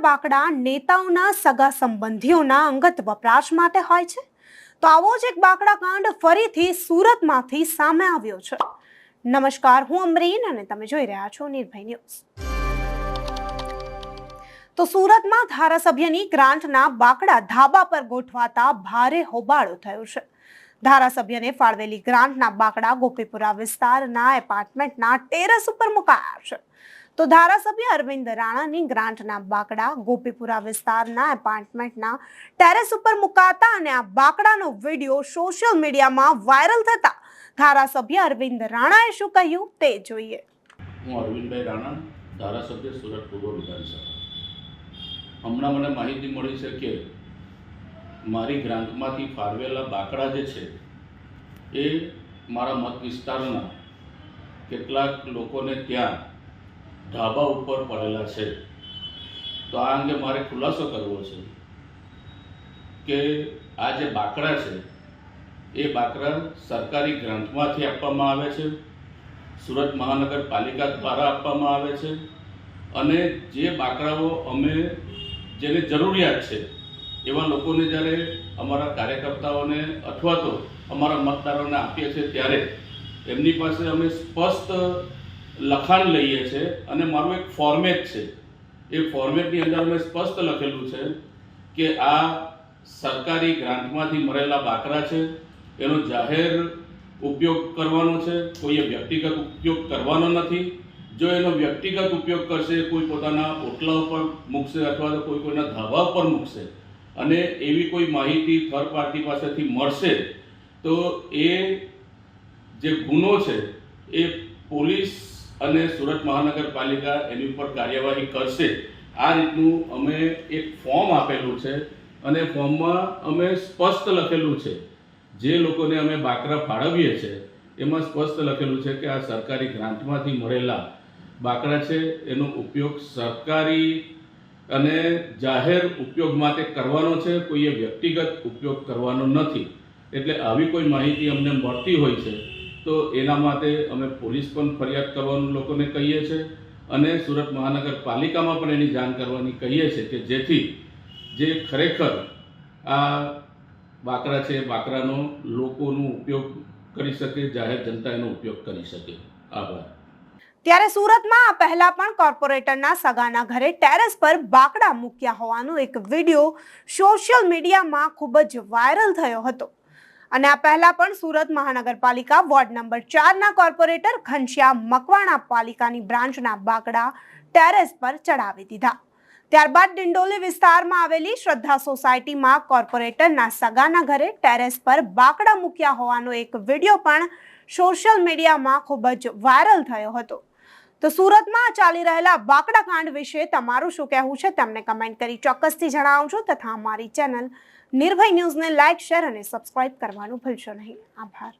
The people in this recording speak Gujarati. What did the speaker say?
બાકડા નેતાઓના સગા સંબંધીઓના અંગત વપરાશ માટે હોય છે? તો આવો જ એક બાકડા કાંડ ફરીથી સુરતમાંથી સામે આવ્યો છે. નમસ્કાર, હું અમરીન અને તમે જોઈ રહ્યા છો નિર્ભય ન્યૂઝ. તો સુરતમાં ધારાસભ્યની ગ્રાન્ટના બાકડા ધાબા પર ગોઠવાતા ભારે હોબાળો થયો છે. ધારાસભ્યને ફાળવેલી ગ્રાન્ટના બાકડા ગોપીપુરા વિસ્તારના એપાર્ટમેન્ટના ટેરેસ ઉપર મુકાયા છે. તો ધારાસભ્ય અરવિંદ રાણાની ગ્રાન્ટના બાકડા ગોપીપુરા વિસ્તારના એપાર્ટમેન્ટના ટેરેસ ઉપર મુકાતા અને આ બાકડાનો વીડિયો સોશિયલ મીડિયામાં વાયરલ થતા ધારાસભ્ય અરવિંદ રાણાએ શું કહ્યું તે જોઈએ. હું અરવિંદભાઈ રાણા, ધારાસભ્ય સુરત પૂર્વ વિધાનસભા. હમણાં મને માહિતી મળી છે કે મારી ગ્રાન્ટમાંથી ફાળવેલા બાકડા જે છે, એ મારા મત વિસ્તારના કેટલાક લોકોને ત્યાં ઢાબા ઉપર પડેલા છે. તો આ અંગે મારે ખુલાસો કરવો છે કે આ જે બાકડા છે, એ બાકડા સરકારી ગ્રાન્ટમાંથી આપવામાં આવે છે, સુરત મહાનગરપાલિકા દ્વારા આપવામાં આવે છે અને જે બાકડાઓ અમે જેને જરૂરિયાત છે, એવા લોકોને જ્યારે અમારા કાર્યકર્તાઓને અથવા તો અમારા મતદારોને આપીએ છીએ ત્યારે એમની પાસે અમે સ્પષ્ટ લખાણ લઈએ છીએ અને મારું એક ફોર્મેટ છે. એ ફોર્મેટની અંદર મેં સ્પષ્ટ લખેલું છે કે આ સરકારી ગ્રાન્ટમાંથી મળેલા બાકરા છે. એનો જાહેર ઉપયોગ કરવાનો છે. કોઈએ વ્યક્તિગત ઉપયોગ કરવાનો નથી. જો એનો વ્યક્તિગત ઉપયોગ કરશે, કોઈ પોતાના ઓટલા ઉપર મૂકશે અથવા તો કોઈ કોઈના ધાબા ઉપર મૂકશે અને એવી કોઈ માહિતી થર્ડ પાર્ટી પાસેથી મળશે, તો એ જે ગુનો છે, એ પોલીસ અને સુરત મહાનગરપાલિકા એની ઉપર કાર્યવાહી કરશે. આ રીતનું અમે એક ફોર્મ આપેલું છે અને ફોર્મમાં અમે સ્પષ્ટ લખેલું છે. જે લોકોને અમે બાકરા ફાળવીએ છીએ એમાં સ્પષ્ટ લખેલું છે કે આ સરકારી ગ્રાન્ટમાંથી મળેલા બાકરા છે, એનો ઉપયોગ સરકારી અને જાહેર ઉપયોગ માટે કરવાનો છે, કોઈએ વ્યક્તિગત ઉપયોગ કરવાનો નથી. એટલે આવી કોઈ માહિતી અમને મળતી હોય છે તો એના માટે અમે પોલીસ પણ ફરિયાદ કરવાનું લોકોને કહીએ છીએ અને સુરત મહાનગરપાલિકામાં પણ એની જાણ કરવાની કહીએ છીએ કે જેથી જે ખરેખર આ બાકરા છે બાકરાનો લોકોનો ઉપયોગ કરી શકે, જાહેર જનતા એનો ઉપયોગ કરી શકે. આભાર. ત્યારે સુરતમાં આ પહેલા પણ કોર્પોરેટરના સગાના ઘરે ટેરેસ પર બાકડા મૂક્યા હોવાનો એક વીડિયો સોશિયલ મીડિયામાં ખૂબ જ વાયરલ થયો હતો. અને આ પહેલા પણ સુરત મહાનગરપાલિકા વોર્ડ નંબર ચારના કોર્પોરેટર ઘનશ્યામ મકવાણા પાલિકાની બ્રાન્ચના બાકડા ટેરેસ પર ચડાવી દીધા. ત્યારબાદ ડિંડોલી વિસ્તારમાં આવેલી શ્રદ્ધા સોસાયટીમાં કોર્પોરેટરના સગાના ઘરે ટેરેસ પર બાકડા મૂક્યા હોવાનો એક વીડિયો પણ સોશિયલ મીડિયામાં ખૂબ જ વાયરલ થયો હતો. તો સુરતમાં ચાલી રહેલા બાકડા કાંડ વિશે તમારું શું કહેવું છે તમને કમેન્ટ કરી ચોક્કસથી જણાવજો તથા અમારી ચેનલ નિર્ભય ન્યૂઝને લાઇક, શેર અને સબસ્ક્રાઇબ કરવાનું ભૂલશો નહીં. આભાર.